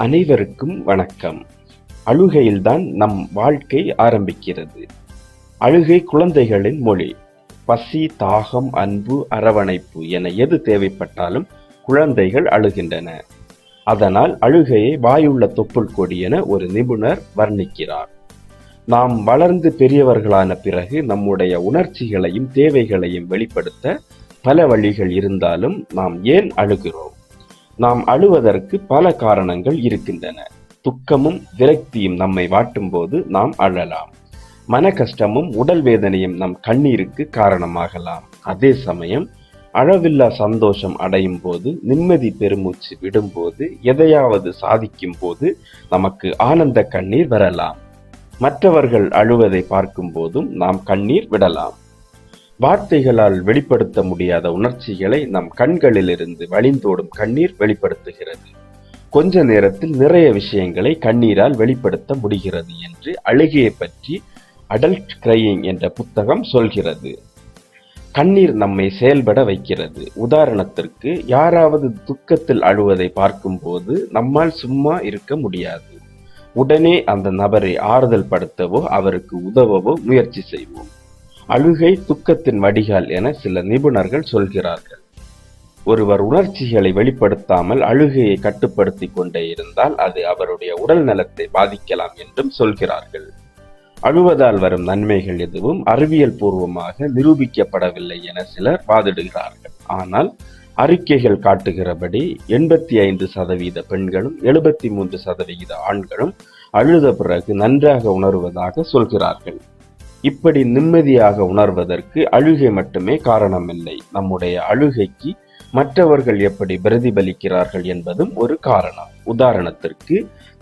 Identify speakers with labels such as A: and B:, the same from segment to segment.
A: அனைவருக்கும் வணக்கம். அழுகையில்தான் நம் வாழ்க்கை ஆரம்பிக்கிறது. அழுகை குழந்தைகளின் மொழி. பசி தாகம் அன்பு அரவணைப்பு என எது தேவைப்பட்டாலும் குழந்தைகள் அழுகின்றன. அதனால் அழுகையை வாயுள்ள தொப்புள் கொடி என ஒரு நிபுணர் வர்ணிக்கிறார். நாம் வளர்ந்து பெரியவர்களான பிறகு நம்முடைய உணர்ச்சிகளையும் தேவைகளையும் வெளிப்படுத்த பல வழிகள் இருந்தாலும் நாம் ஏன் அழுகிறோம்? நாம் அழுவதற்கு பல காரணங்கள் இருக்கின்றன. துக்கமும் விரக்தியும் நம்மை வாட்டும் போது நாம் அழலாம். மன கஷ்டமும் உடல் வேதனையும் நம் கண்ணீருக்கு காரணமாகலாம். அதே சமயம் அளவில்லா சந்தோஷம் அடையும் போது நிம்மதி பெருமூச்சு விடும்போது எதையாவது சாதிக்கும் போது நமக்கு ஆனந்த கண்ணீர் வரலாம். மற்றவர்கள் அழுவதை பார்க்கும் போதும் நாம் கண்ணீர் விடலாம். வார்த்தைகளால் வெளிப்படுத்த முடியாத உணர்ச்சிகளை நம் கண்களிலிருந்து வழிந்தோடும் கண்ணீர் வெளிப்படுத்துகிறது. கொஞ்ச நேரத்தில் நிறைய விஷயங்களை கண்ணீரால் வெளிப்படுத்த முடிகிறது என்று அழுகையை பற்றி அடல்ட் கிரையிங் என்ற புத்தகம் சொல்கிறது. கண்ணீர் நம்மை செயல்பட வைக்கிறது. உதாரணத்திற்கு யாராவது துக்கத்தில் அழுவதை பார்க்கும்போது நம்மால் சும்மா இருக்க முடியாது. உடனே அந்த நபரை ஆறுதல் படுத்தவோ அவருக்கு உதவவோ முயற்சி செய்வோம். அழுகை துக்கத்தின் வடிகால் என சில நிபுணர்கள் சொல்கிறார்கள். ஒருவர் உணர்ச்சிகளை வெளிப்படுத்தாமல் அழுகையை கட்டுப்படுத்தி கொண்டே இருந்தால் அது அவருடைய உடல் நலத்தை பாதிக்கலாம் என்றும் சொல்கிறார்கள். அழுவதால் வரும் நன்மைகள் எதுவும் அறிவியல் பூர்வமாக நிரூபிக்கப்படவில்லை என சிலர் வாதிடுகிறார்கள். ஆனால் அறிக்கைகள் காட்டுகிறபடி எண்பத்தி ஐந்து சதவீத பெண்களும் எழுபத்தி மூன்று சதவிகித ஆண்களும் அழுத பிறகு நன்றாக உணர்வதாக சொல்கிறார்கள். இப்படி நிம்மதியாக உணர்வதற்கு அழுகை மட்டுமே காரணமில்லை. நம்முடைய அழுகைக்கு மற்றவர்கள் எப்படி பிரதிபலிக்கிறார்கள் என்பதும் ஒரு காரணம். உதாரணத்திற்கு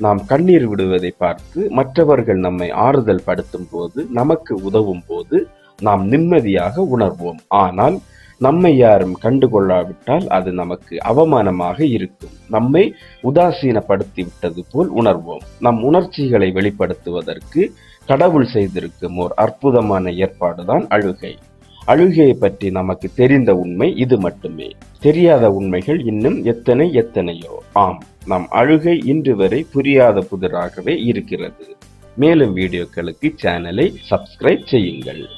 A: நாம் கண்ணீர் விடுவதை பார்த்து மற்றவர்கள் நம்மை ஆறுதல் படுத்தும் போது நமக்கு உதவும் போது நாம் நிம்மதியாக உணர்வோம். ஆனால் நம்மை யாரும் கண்டுகொள்ளாவிட்டால் அது நமக்கு அவமானமாக இருக்கும். நம்மை உதாசீனப்படுத்தி விட்டது போல் உணர்வோம். நம் உணர்ச்சிகளை வெளிப்படுத்துவதற்கு கடவுள் செய்திருக்கும் ஓர் அற்புதமான ஏற்பாடுதான் அழுகை. அழுகையை பற்றி நமக்கு தெரிந்த உண்மை இது மட்டுமே. தெரியாத உண்மைகள் இன்னும் எத்தனை எத்தனையோ. ஆம் நம் அழுகை இன்று வரை புரியாத புதிராகவே இருக்கிறது. மேலும் வீடியோக்களுக்கு சேனலை சப்ஸ்கிரைப் செய்யுங்கள்.